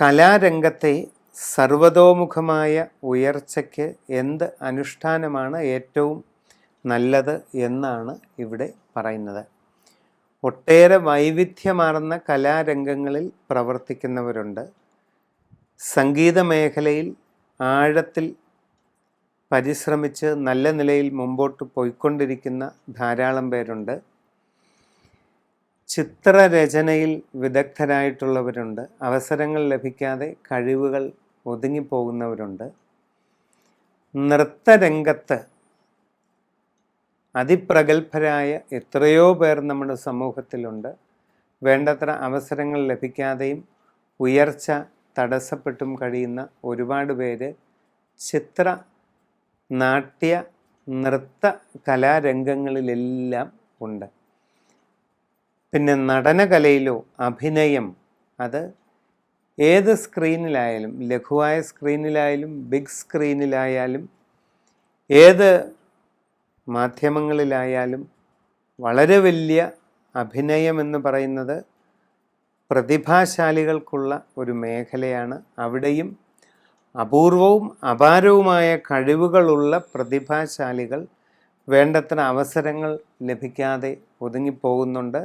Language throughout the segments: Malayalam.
കലാരംഗത്തെ സർവതോമുഖമായ ഉയർച്ചയ്ക്ക് എന്ത് അനുഷ്ഠാനമാണ് ഏറ്റവും നല്ലത് എന്നാണ് ഇവിടെ പറയുന്നത്. ഒട്ടേറെ വൈവിധ്യമാർന്ന കലാരംഗങ്ങളിൽ പ്രവർത്തിക്കുന്നവരുണ്ട്. സംഗീത മേഖലയിൽ ആഴത്തിൽ പരിശ്രമിച്ച് നല്ല നിലയിൽ മുമ്പോട്ട് പോയിക്കൊണ്ടിരിക്കുന്ന ധാരാളം പേരുണ്ട്. ചിത്രരചനയിൽ വിദഗ്ധരായിട്ടുള്ളവരുണ്ട്. അവസരങ്ങൾ ലഭിക്കാതെ കഴിവുകൾ ഒതുങ്ങിപ്പോകുന്നവരുണ്ട്. നൃത്തരംഗത്ത് അതിപ്രഗത്ഭരായ എത്രയോ പേർ നമ്മുടെ സമൂഹത്തിലുണ്ട്. വേണ്ടത്ര അവസരങ്ങൾ ലഭിക്കാതെയും ഉയർച്ച തടസ്സപ്പെട്ടും കഴിയുന്ന ഒരുപാട് പേര് ചിത്ര നാട്യ നൃത്ത കലാരംഗങ്ങളിലെല്ലാം ഉണ്ട്. പിന്നെ നടനകലയിലോ അഭിനയം അത് ഏത് സ്ക്രീനിലായാലും ലഘുവായ സ്ക്രീനിലായാലും ബിഗ് സ്ക്രീനിലായാലും ഏത് മാധ്യമങ്ങളിലായാലും വളരെ വലിയ അഭിനയം എന്ന് പറയുന്നത് പ്രതിഭാശാലികൾക്കുള്ള ഒരു മേഖലയാണ്. അവിടെയും അപൂർവവും അപാരവുമായ കഴിവുകളുള്ള പ്രതിഭാശാലികൾ വേണ്ടത്ര അവസരങ്ങൾ ലഭിക്കാതെ ഒതുങ്ങിപ്പോകുന്നുണ്ട്.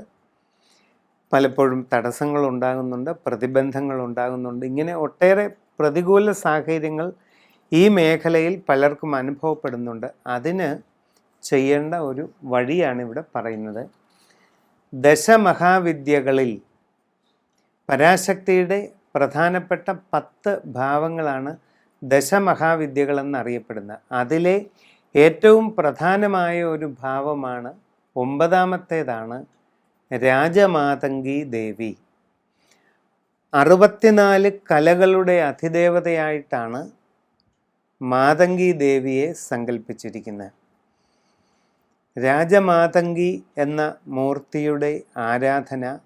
പലപ്പോഴും തടസ്സങ്ങൾ ഉണ്ടാകുന്നുണ്ട് പ്രതിബന്ധങ്ങൾ ഉണ്ടാകുന്നുണ്ട് ഇങ്ങനെ ഒട്ടേറെ പ്രതികൂല സാഹചര്യങ്ങൾ ഈ മേഖലയിൽ പലർക്കും അനുഭവപ്പെടുന്നുണ്ട്. അതിന് ചെയ്യേണ്ട ഒരു വഴിയാണ് ഇവിടെ പറയുന്നത്. ദശമഹാവിദ്യകളിൽ പരാശക്തിയുടെ പ്രധാനപ്പെട്ട പത്ത് ഭാവങ്ങളാണ് ദശമഹാവിദ്യകളെന്നറിയപ്പെടുന്നത്. അതിലെ ഏറ്റവും പ്രധാനമായ ഒരു ഭാവമാണ് ഒമ്പതാമത്തേതാണ് രാജമാതങ്കി ദേവി. അറുപത്തിനാല് കലകളുടെ അതിദേവതയായിട്ടാണ് മാതങ്കി ദേവിയെ സങ്കല്പിച്ചിരിക്കുന്നത് രാജമാതങ്കി എന്ന മൂർത്തിയുടെ ആരാധന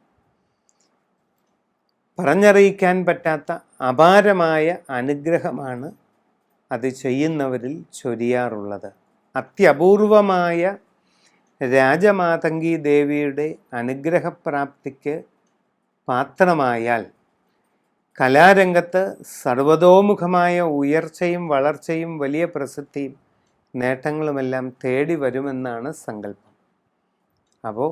പറഞ്ഞറിയിക്കാൻ പറ്റാത്ത അപാരമായ അനുഗ്രഹമാണ് അത് ചെയ്യുന്നവരിൽ ചൊരിയാറുള്ളത്. അത്യപൂർവമായ രാജമാതങ്കി ദേവിയുടെ അനുഗ്രഹപ്രാപ്തിക്ക് പാത്രമായാൽ കലാരംഗത്ത് സർവതോമുഖമായ ഉയർച്ചയും വളർച്ചയും വലിയ പ്രസിദ്ധിയും നേട്ടങ്ങളുമെല്ലാം തേടി വരുമെന്നാണ് സങ്കല്പം. അപ്പോൾ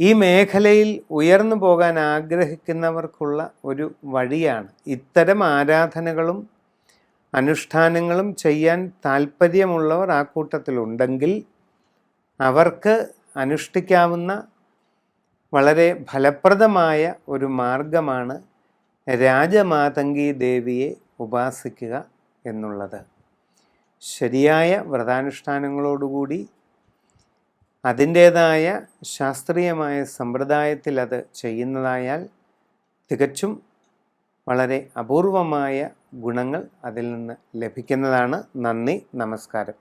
ഈ മേഖലയിൽ ഉയർന്നു പോകാൻ ആഗ്രഹിക്കുന്നവർക്കുള്ള ഒരു വഴിയാണ് ഇത്തരം ആരാധനകളും അനുഷ്ഠാനങ്ങളും ചെയ്യാൻ താല്പര്യമുള്ളവർ ആ കൂട്ടത്തിലുണ്ടെങ്കിൽ അവർക്ക് അനുഷ്ഠിക്കാവുന്ന വളരെ ഫലപ്രദമായ ഒരു മാർഗമാണ് രാജമാതങ്കി ദേവിയെ ഉപാസിക്കുക എന്നുള്ളത്. ശരിയായ വ്രതാനുഷ്ഠാനങ്ങളോടുകൂടി അതിന്റേതായ ശാസ്ത്രീയമായ സമ്പ്രദായത്തിൽ അത് ചെയ്യുന്നതായാൽ തികച്ചും വളരെ അപൂർവമായ ഗുണങ്ങൾ അതിൽ നിന്ന് ലഭിക്കുന്നതാണ്. നന്ദി നമസ്കാരം.